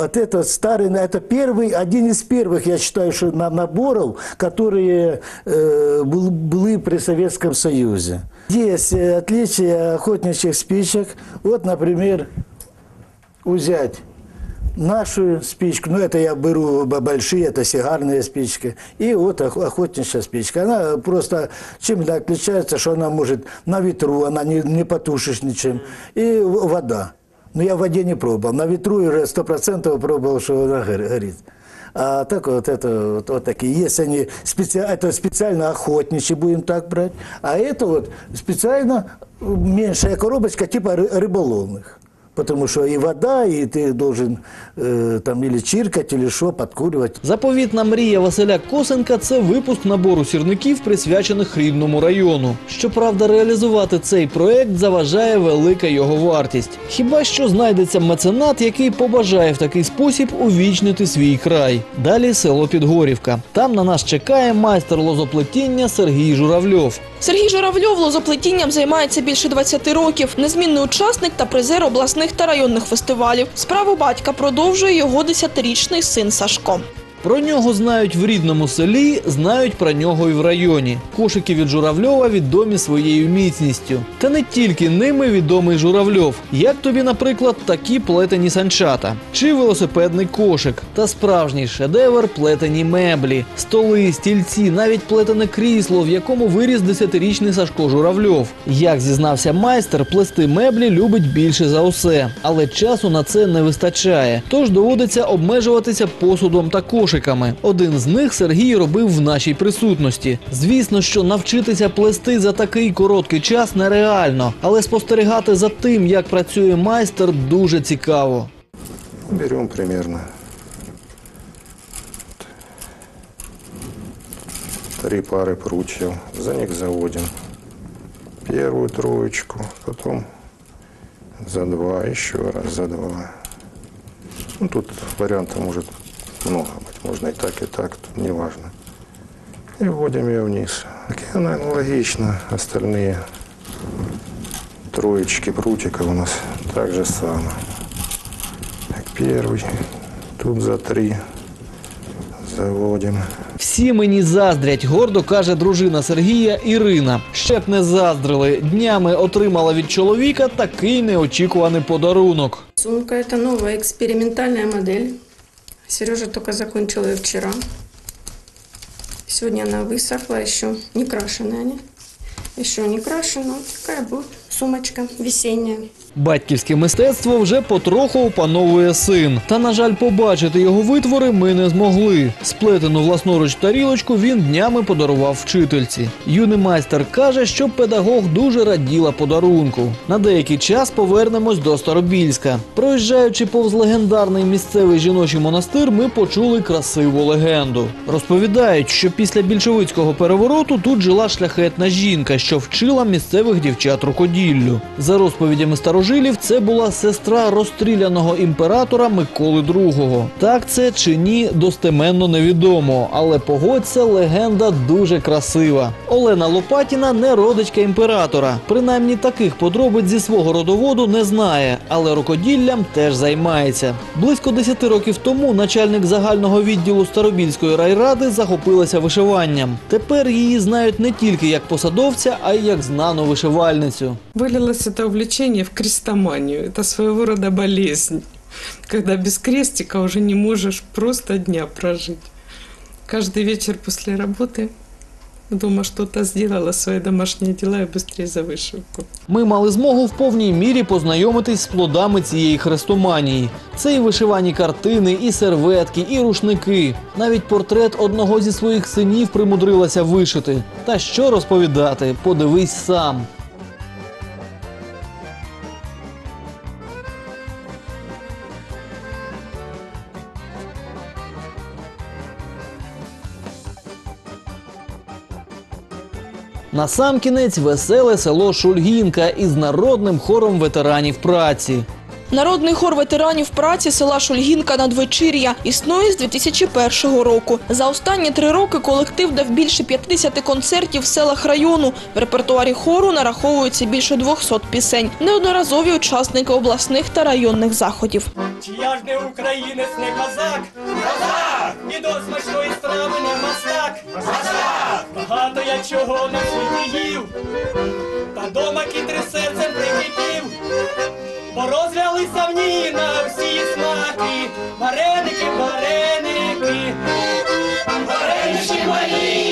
вот это старый, это первый, один из первых, я считаю, что на наборов, которые э, был- были при Советском Союзе. Есть э, отличие охотничьих спичек. Вот, например, взять нашу спичку, ну это я беру большие, это сигарные спички, и вот ох- охотничья спичка. Она просто чем она отличается, что она может на ветру, она не, не потушишь ничем, и вода. Но я в воде не пробовал, на ветру уже сто процентов пробовал, что она гор- горит. А так вот это вот, вот такие. Есть они специ- это специально охотничьи, будем так брать. А это вот специально меньшая коробочка типа ры- рыболовных. Потому что и вода, и ты должен э, там или чиркать, или что, подкуривать. Заповітна мрія Василя Косенка це випуск набору сірників, присвячених рідному району. Щоправда, реалізувати цей проект заважає велика його вартість. Хіба що знайдеться меценат, який побажає в такий спосіб увічнити свій край. Далі село Підгорівка. Там на нас чекає майстер лозоплетіння Сергій Журавльов. Сергій Журавльов лозоплетінням займається більше 20 років. Незмінний учасник та призер обласних та районних фестивалів. Справу батька продовжує його 10-річний син Сашко. Про нього знають в рідному селі, знають про нього і в районі. Кошики від Журавльова відомі своєю міцністю. Та не тільки ними відомий Журавльов. Як тобі, наприклад, такі плетені санчата, чи велосипедний кошик, та справжній шедевр плетені меблі, столи, стільці, навіть плетене крісло, в якому виріс десятирічний Сашко Журавльов. Як зізнався майстер, плести меблі любить більше за усе, але часу на це не вистачає. Тож доводиться обмежуватися посудом та кошиками. Один з них Сергій робив в нашій присутності. Звісно, що навчитися плести за такий короткий час нереально, але спостерігати за тим, як працює майстер, дуже цікаво. Берем примерно три пары прутьев. За них заводим первую троечку, потом за два, еще раз за два. Ну, тут вариантов может много быть. Можно и так, и так, тут не важно. И вводим ее вниз. Так и она аналогично. Остальные троечки прутика у нас так же самое. Так, первый. Тут за три. Заводим. Всі мені заздрять, гордо каже дружина Сергія Ірина. Ще б не заздрили. Днями отримала від чоловіка такий неочікуваний подарунок. Сумка – это новая экспериментальная модель. Сережа только закончил ее вчера. Сегодня она высохла, еще не крашеная. Еще не крашена. Вот Такая будет сумочка весенняя. Батьківське мистецтво вже потроху опановує син. Та, на жаль, побачити його витвори ми не змогли. Сплетену власноруч тарілочку він днями подарував вчительці. Юний майстер каже, що педагог дуже раділа подарунку. На деякий час повернемось до Старобільська. Проїжджаючи повз легендарний місцевий жіночий монастир, ми почули красиву легенду. Розповідають, що після більшовицького перевороту тут жила шляхетна жінка, що вчила місцевих дівчат рукоділлю. За розповідями старожилів, це була сестра розстріляного імператора Миколи II. Так це чи ні, достеменно невідомо. Але погодься, легенда дуже красива. Олена Лопатіна не родичка імператора. Принаймні таких подробиць зі свого родоводу не знає, але рукоділлям теж займається. Близько 10 років тому начальник загального відділу Старобільської райради захопилася вишиванням. Тепер її знають не тільки як посадовця, а й як знану вишивальницю. Вылилось это увлечение в крестоманию. Это своего рода болезнь, когда без крестика уже не можешь просто дня прожить. Каждый вечер после работы дома что-то сделала, свои домашние дела и быстрее за вышивку. Ми мали змогу в повній мірі познайомитись з плодами цієї хрестоманії. Це і вишивані картини, і серветки, і рушники. Навіть портрет одного зі своїх синів примудрилася вишити. Та що розповідати? Подивись сам. Насамкінець веселе село Шульгінка із народним хором ветеранів праці. Народний хор ветеранів праці села Шульгінка Надвечір'я існує з 2001 року. За останні три роки колектив дав більше 50 концертів в селах району. В репертуарі хору нараховується більше 200 пісень. Неодноразові учасники обласних та районних заходів. Чи я ж не українець, не козак? Козак! І до смачної страви не мастак. Багато я чого на світі їв. Та дома кітри серцем прикипів. Бо розвялися в ній на всі смаки. Вареники, вареники. вареники мої,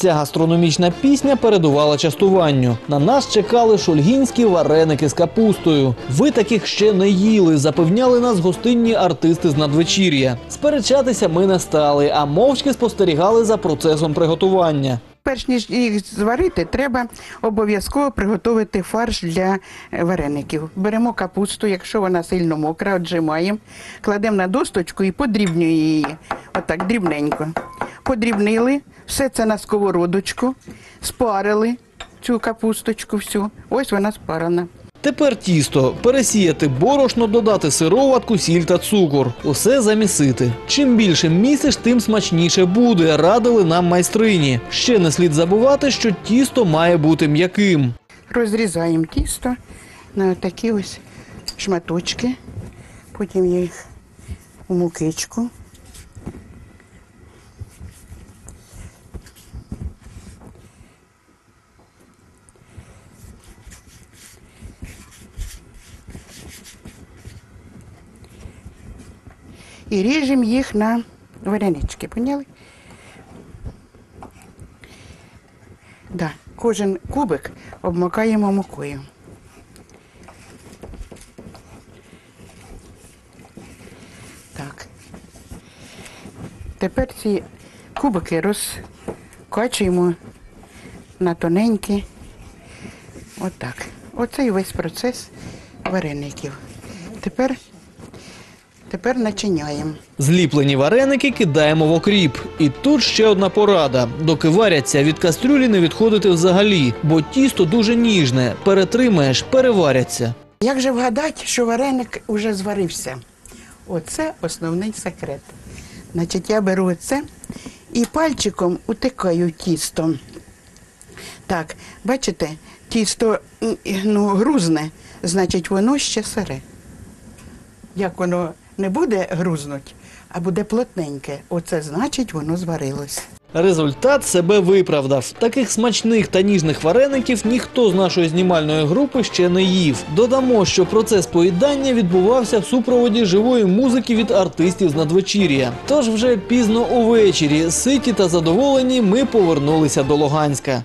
Ця гастрономічна пісня передувала частуванню. На нас чекали шульгінські вареники з капустою. Ви таких ще не їли, запевняли нас гостинні артисти з надвечір'я. Сперечатися ми не стали, а мовчки спостерігали за процесом приготування. Перш ніж їх зварити, треба обов'язково приготувати фарш для е, вареників. Беремо капусту, якщо вона сильно мокра, отжимаємо, кладемо на досточку і подрібнюємо її. Отак, дрібненько. Подрібнили, все це на сковородочку, спарили цю капусточку всю. Ось вона спарена. Тепер тісто пересіяти борошно, додати сироватку, сіль та цукор. Усе замісити. Чим більше місиш, тим смачніше буде. Радили нам майстрині. Ще не слід забувати, що тісто має бути м'яким. Розрізаємо тісто на такі ось шматочки. Потім їх у мукичку. І ріжемо їх на варенички, поняли? Да, кожен кубик обмакаємо мукою. Так. Тепер ці кубики розкачуємо на тоненькі. Отак. Оце і весь процес вареників. Тепер, тепер начиняємо. Зліплені вареники кидаємо в окріп. І тут ще одна порада. Доки варяться, від кастрюлі не відходити взагалі, бо тісто дуже ніжне. Перетримаєш, переваряться. Як же вгадати, що вареник вже зварився? Оце основний секрет. Значить, я беру це і пальчиком утикаю тісто. Так, бачите, тісто ну, грузне, значить, воно ще сире. Як воно не буде грузнуть, а буде плотненьке, оце значить, воно зварилось. Результат себе виправдав. Таких смачних та ніжних вареників ніхто з нашої знімальної групи ще не їв. Додамо, що процес поїдання відбувався в супроводі живої музики від артистів з надвечір'я. Тож вже пізно увечері, ситі та задоволені, ми повернулися до Луганська.